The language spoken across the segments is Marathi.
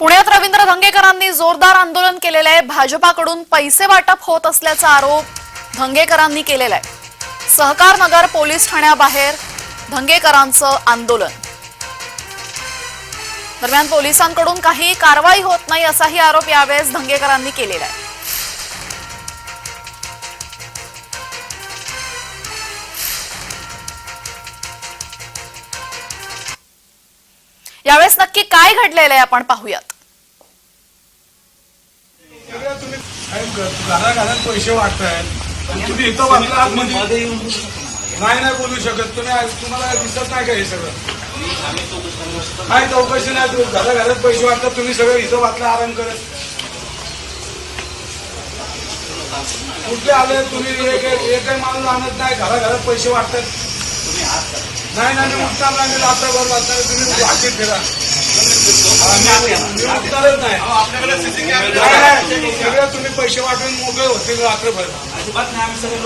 पुण्यात रवींद्र धंगेकरांनी जोरदार आंदोलन केलेलं आहे. भाजपाकडून पैसे वाटप होत असल्याचा आरोप धंगेकरांनी केलेला आहे. सहकार नगर पोलीस ठाण्याबाहेर धंगेकरांचं आंदोलन. दरम्यान पोलिसांकडून काही कारवाई होत नाही असाही आरोप यावेळेस धंगेकरांनी केलेला आहे. यावेळेस नक्की काय घडलेलं आहे आपण पाहूयात सगळं तुम्ही घरा घरात पैसे वाटतायत. तुम्ही इथं वाटलं आतमध्ये म्हणजे- नाही नाही बोलू शकत. तुम्ही तुम्हाला दिसत नाही का हे सगळं? काय चौकशी नाही तुम्ही घरा घरात पैसे वाटतात तुम्ही सगळं इथं वाटलं आराम करत. कुठे आले? तुम्ही एक एक- एकही माणूस आणत नाही. घरा घरात पैसे वाटतात. नाही नाही उठता नाही रात्रभर वाचणार तुम्ही वाटेत फिरा. तुम्ही पैसे वाटून मोकळे होतील रात्रभर अजिबात नाही सगळे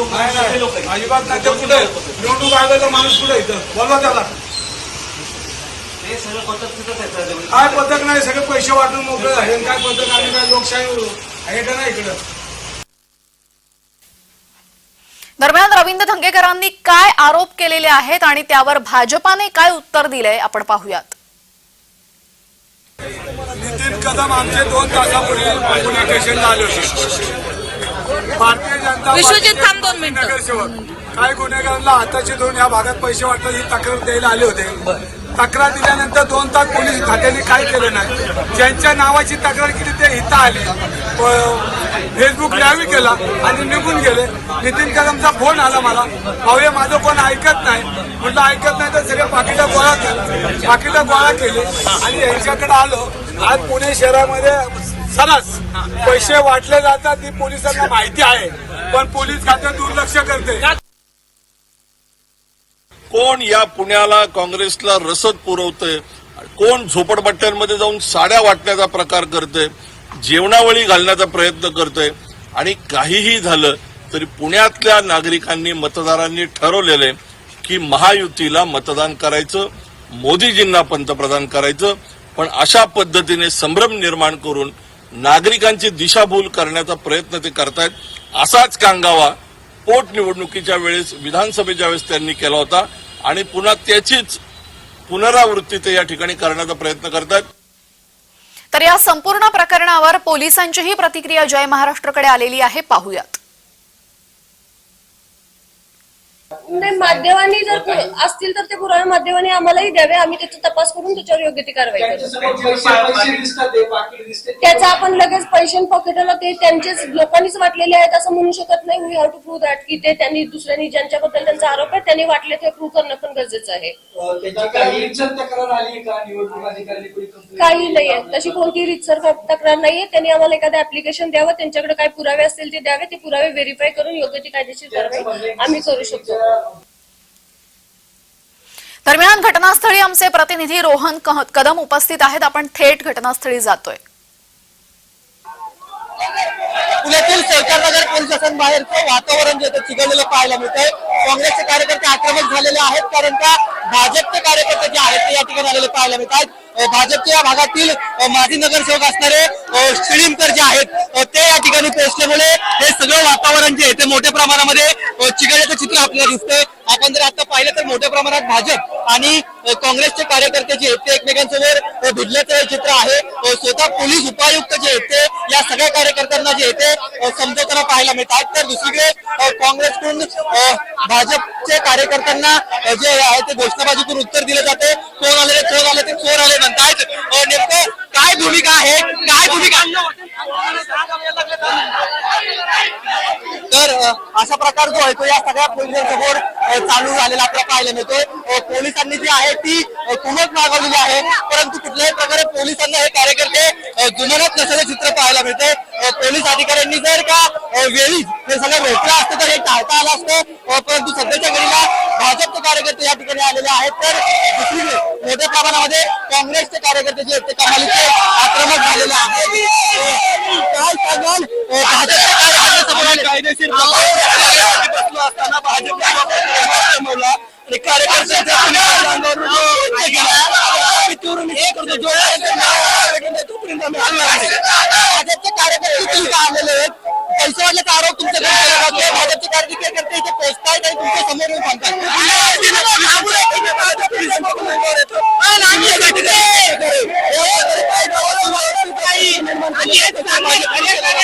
लोक अजिबात नाही ते कुठे निवडणूक आयोगाचा माणूस कुठे इथं बोलवा त्याला ते सगळं पद्धत तिथंच आहे काय पथक नाही सगळे पैसे वाटून मोकळे झाले काय पथक आणि काय लोकशाही आहे का नाही इकडं दरम्यान रवींद्र धंगेकरांनी काय आरोप केलेले आहेत आणि त्यावर भाजपाने काय उत्तर दिलंय आपण पाहूयात. नितीन कदम आमचे दोन तासापूर्वी पोलीस स्टेशनला आले होते. भारतीय जनता मिनिटं. नगरसेवक. काही गुन्हेगारांना हाताची धुवून या भागात पैसे वाटतात ही तक्रार द्यायला आले होते. तक्रार दिल्यानंतर दोन तास पोलीस खात्याने काय केलं नाही. ज्यांच्या नावाची तक्रार केली ते इथं आले. फेसबुक लाईव्ह केला आणि निघून गेले. नितीन कदमचा फोन आला मला. भाऊ माझं कोण ऐकत नाही. म्हटलं ऐकत नाही तर सगळे पाकिटं गोळा केले. पाकिटं गोळा केले आणि यांच्याकडे आलो. आज पुणे शहरामध्ये सरस पैसे वाटले जातात ती पोलिसांना माहिती आहे. पण पोलीस खातं दुर्लक्ष करते. कोण या पुण्याला काँग्रेसला रसद पुरवतंय कोण झोपडपट्ट्यांमध्ये जाऊन साड्या वाटण्याचा प्रकार करतंय जेवणावळी घालण्याचा प्रयत्न करतंय आणि काहीही झालं तरी पुण्यातल्या नागरिकांनी मतदारांनी ठरवलेलं की महायुतीला मतदान करायचं मोदीजींना पंतप्रधान करायचं पण अशा पद्धतीने संभ्रम निर्माण करून नागरिकांची दिशाभूल करण्याचा प्रयत्न ते करतायत. असाच कांगावा पोटनिवडणुकीच्या वेळेस विधानसभेच्या वेळेस त्यांनी केला होता आणि पुन्हा त्याचीच पुनरावृत्ती ते या ठिकाणी करण्याचा प्रयत्न करतात तर या संपूर्ण प्रकरणावर पोलिसांचीही प्रतिक्रिया जय महाराष्ट्रकडे आलेली आहे. पाहूयात. नाही माध्यमांनी जर पु- असतील तर ते पुरावे माध्यमांनी आम्हालाही द्यावे. आम्ही त्याचा तपास करून त्याच्यावर योग्य ती कारवाई करू. त्याचा आपण लगेच पैसे पॉकेटला ते त्यांचेच लोकांनीच वाटलेले आहेत असं म्हणू शकत नाही. We have to prove that की ते त्यांनी दुसऱ्यांनी ज्यांच्याबद्दल त्यांचा आरोप आहे त्यांनी वाटले ते प्रूव्ह करणं पण गरजेचं आहे. त्याची काही इज्जत तक्रार आली का? निवडणूक अधिकाऱ्यांनी कोणी complaint काही नाहीये तशी कोणतीही रितसर तक्रार नाहीये त्यांनी आम्हाला एखादं ऍप्लिकेशन द्यावं. त्यांच्याकडे काय पुरावे असतील ते द्यावे. ते पुरावे व्हेरीफाय करून योग्य ती कायदेशीर कारवाई आम्ही करू शकतो. दरम्यान घटनास्थळी आमचे प्रतिनिधी रोहन कदम उपस्थित आहेत. आपण थेट घटनास्थळी जातोय. पुण्यातील सहकारनगर पोलीस स्टेशन बाहेरचं वातावरण जे आहे चिघळलेलं पाहायला मिळतंय. काँग्रेसचे कार्यकर्ते आक्रमक झालेले आहेत कारण का भाजपचे कार्यकर्ते जे आहेत ते या ठिकाणी आलेले पाहायला मिळतात. भाजपच्या या भागातील माजी नगरसेवक असणारे शिळीमकर जे आहेत ते या ठिकाणी पोहोचल्यामुळे हे सगळं वातावरण जे आहे ते मोठ्या प्रमाणामध्ये अ, चिघळल्याचं चित्र आपल्याला दिसतंय. आपण जर आता पाहिलं तर मोठ्या प्रमाणात भाजप आणि काँग्रेसचे कार्यकर्ते जे आहेत ते एकमेकांसमोर भिडल्याचं चित्र आहे. स्वतः पोलीस उपायुक्त जे आहेत ते या सगळ्या कार्यकर्त्यांना जे आहे ते समजवताना पाहायला मिळतात. तर दुसरीकडे काँग्रेसकडून भाजपचे कार्यकर्त्यांना जे आहे ते घोषणाबाजीतून उत्तर दिलं जाते चोर आले चोर आले ते चोर आले म्हणतायत. नेमकं काय भूमिका आहे? काय भूमिका? तर अशा प्रकार जो आहे तो या सगळ्या पोलिसांसमोर चालू झालेला आपल्याला पाहायला मिळतोय. पोलिसांनी जी आहे ती अ, मागवलेली आहे. परंतु कुठल्याही पोलिसांना हे कार्यकर्ते अ, जुमानत नसल्याचं चित्र पाहायला मिळते पोलीस अधिकाऱ्यांनी जर का वेळी हे सगळं रोखलं असतं तर हे टाळता आलं असतं. परंतु सध्याच्या घडीला भाजपचे कार्यकर्ते या ठिकाणी आलेले आहेत. तर दुसरीकडे मोठ्या प्रमाणामध्ये काँग्रेसचे कार्यकर्ते जे आहेत ते कमालीचे आक्रमक झालेले आहेत. काय सांगाल? भाजपचे कार्यकर्ते कायदेशीर बसलो असताना भाजपने आणि कार्यकर्त्यांच्या अंगावर जो हत्या केला, मी चोरून हे करतो, जो तोपर्यंत भाजपचे कार्यकर्ते इथे इथं आलेले आहेत पैसे वाटल्याचा आरोप तुमच्याकडे केला जातोय भाजपचे कार्यकर्ते इथे पोहोचतायत आणि तुमच्यासमोर येऊन सांगतात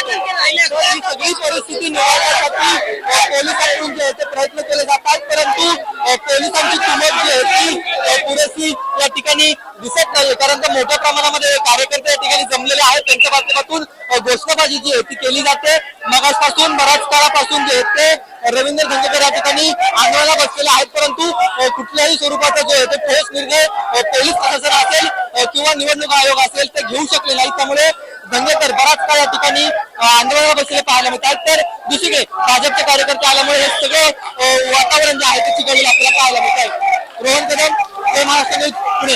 सगळी परिस्थिती निवडण्यासाठी अ, पोलिसांकडून जे आहे ते प्रयत्न केले जातात परंतु अ, पोलिसांची कुमक जी आहे ती अ, पुरेशी या ठिकाणी दिसत नाही कारण का मोठ्या प्रमाणामध्ये कार्यकर्ते या ठिकाणी जमलेले आहेत. त्यांच्या माध्यमातून घोषणाबाजी जी आहे ती केली जाते. मगासपासून बऱ्याच काळापासून जे आहे ते रवींद्र धंगेकर या ठिकाणी आंदोलनाला बसलेले आहेत. परंतु कुठल्याही स्वरूपाचा जो आहे ते ठोस निर्णय पोलीस प्रशासन असेल किंवा निवडणूक आयोग असेल ते घेऊ शकले नाही त्यामुळे धंगेकर बराच काळ या ठिकाणी आंदोलनाला बसलेले पाहायला मिळतात. तर दुसरीकडे भाजपचे कार्यकर्ते आल्यामुळे हे सगळं वातावरण जे आहे ते चिघळलेलं आपल्याला पाहायला मिळत आहे. रोहन कदम महाराष्ट्र न्यूज पुणे